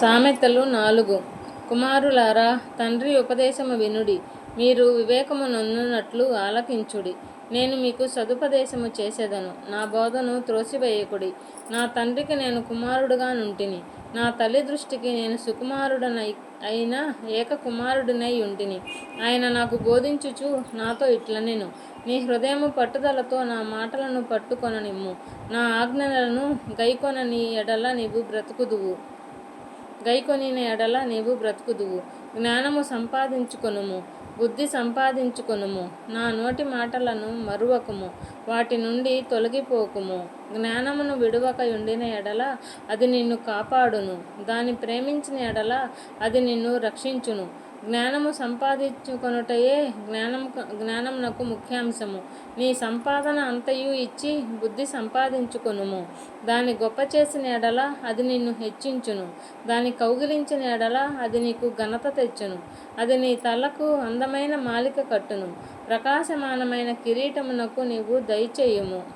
సామెతలు నాలుగు. కుమారులారా తండ్రి ఉపదేశము వినుడి. మీరు వివేకము నొందునట్లు ఆలకించుడి. నేను మీకు సదుపదేశము చేసేదను. నా బోధను త్రోసివేయకుడి. నా తండ్రికి నేను కుమారుడుగా నుంటిని. నా తల్లి దృష్టికి నేను సుకుమారుడనై అయిన ఏక కుమారుడినై ఉంటిని. ఆయన నాకు బోధించుచు నాతో ఇట్లనెను. నీ హృదయము పట్టుదలతో నా మాటలను పట్టుకొననిమ్ము. నా ఆజ్ఞలను గైకొనని ఎడల నీవు బ్రతుకుదువు. గైకొనిన ఎడల నీవు బ్రతుకుదువు. జ్ఞానము సంపాదించుకొనుము బుద్ధి సంపాదించుకొనుము. నా నోటి మాటలను మరువకుము వాటి నుండి తొలగిపోకుము. జ్ఞానమును విడువక ఉండిన ఎడల అది నిన్ను కాపాడును. దాన్ని ప్రేమించిన ఎడల అది నిన్ను రక్షించును. జ్ఞానము సంపాదించుకొనుటయే జ్ఞానం జ్ఞానమునకు ముఖ్యాంశము. నీ సంపాదన అంతయు ఇచ్చి బుద్ధి సంపాదించుకొనుము. దాన్ని గొప్ప చేసిన ఎడల అది నిన్ను హెచ్చించును. దాన్ని కౌగిలించిన ఎడల అది నీకు ఘనత తెచ్చును. అది నీ తలకు అందమైన మాలిక కట్టును. ప్రకాశమానమైన కిరీటమునకు నీవు దయచేయుము.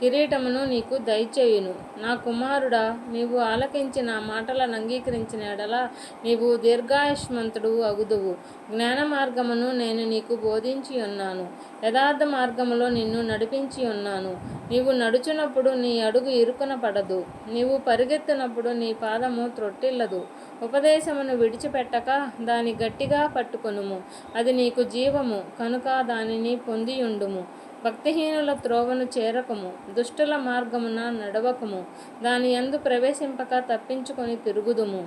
కిరీటమును నీకు దయచేయును. నా కుమారుడా నీవు ఆలకించి నా మాటలను అంగీకరించిన ఎడల నీవు దీర్ఘాయుష్మంతుడు అగుదువు. జ్ఞాన మార్గమును నేను నీకు బోధించి ఉన్నాను. యథార్థ మార్గములో నిన్ను నడిపించి ఉన్నాను. నీవు నడుచునప్పుడు నీ అడుగు ఇరుకున పడదు. నీవు పరిగెత్తినప్పుడు నీ పాదము త్రొట్టిల్లదు. ఉపదేశమును విడిచిపెట్టక దాని గట్టిగా పట్టుకొనుము. అది నీకు జీవము కనుక దానిని పొందియుండుము. భక్తిహీనుల త్రోవను చేరకము దుష్టుల మార్గమున నడవకము దాని యందు ప్రవేశింపక తప్పించుకొని తిరుగుదుము.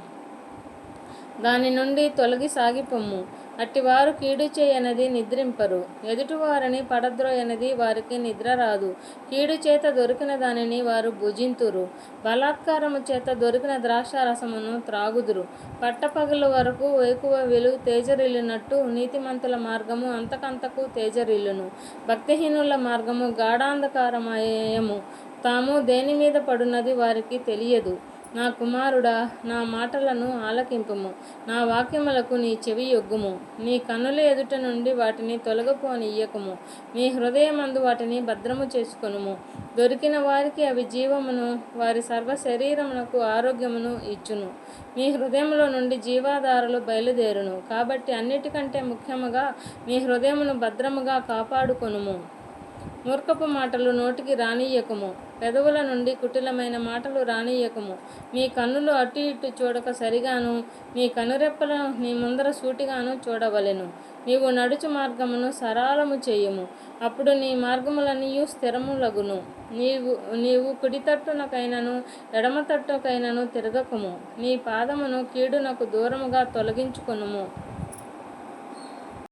దాని నుండి తొలగి సాగిపోము అట్టివారు కీడు చేయనది నిద్రింపరు. ఎదుటివారిని పడద్రోయనది వారికి నిద్ర రాదు. కీడు చేత దొరికిన దానిని వారు భుజింతురు. బలాత్కారము చేత దొరికిన ద్రాక్షారసమును త్రాగుదురు. పట్టపగలు వరకు వేకువ వెలుగు తేజరిల్లినట్టు నీతిమంతుల మార్గము అంతకంతకు తేజరిల్లును. భక్తిహీనుల మార్గము గాఢాంధకారమయము తాము దేని మీద పడున్నది వారికి తెలియదు. నా కుమారుడా నా మాటలను ఆలకింపుము. నా వాక్యములకు నీ చెవి యొగ్గుము. నీ కన్నుల ఎదుట నుండి వాటిని తొలగపోనియ్యకుము నీ హృదయమందు వాటిని భద్రము చేసుకొనుము. దొరికిన వారికి అవి జీవమును వారి సర్వ శరీరమునకు ఆరోగ్యమును ఇచ్చును. మీ హృదయంలో నుండి జీవాధారలు బయలుదేరును. కాబట్టి అన్నిటికంటే ముఖ్యముగా మీ హృదయమును భద్రముగా కాపాడుకొనుము. మూర్ఖపు మాటలు నోటికి రానియకము పెదవుల నుండి కుటిలమైన మాటలు రానియకము మీ కన్నులు అటు ఇటు చూడక సరిగాను మీ కనురెప్పల నీ ముందర సూటిగాను చూడవలెను. నీవు నడుచు మార్గమును సరాలము చేయుము. అప్పుడు నీ మార్గములనియు స్థిరములగును. నీవు నీవు కుడి తట్టునకైనను ఎడమ తట్టుకైనను తిరగకము. నీ పాదమును కీడునకు దూరముగా తొలగించుకొనుము.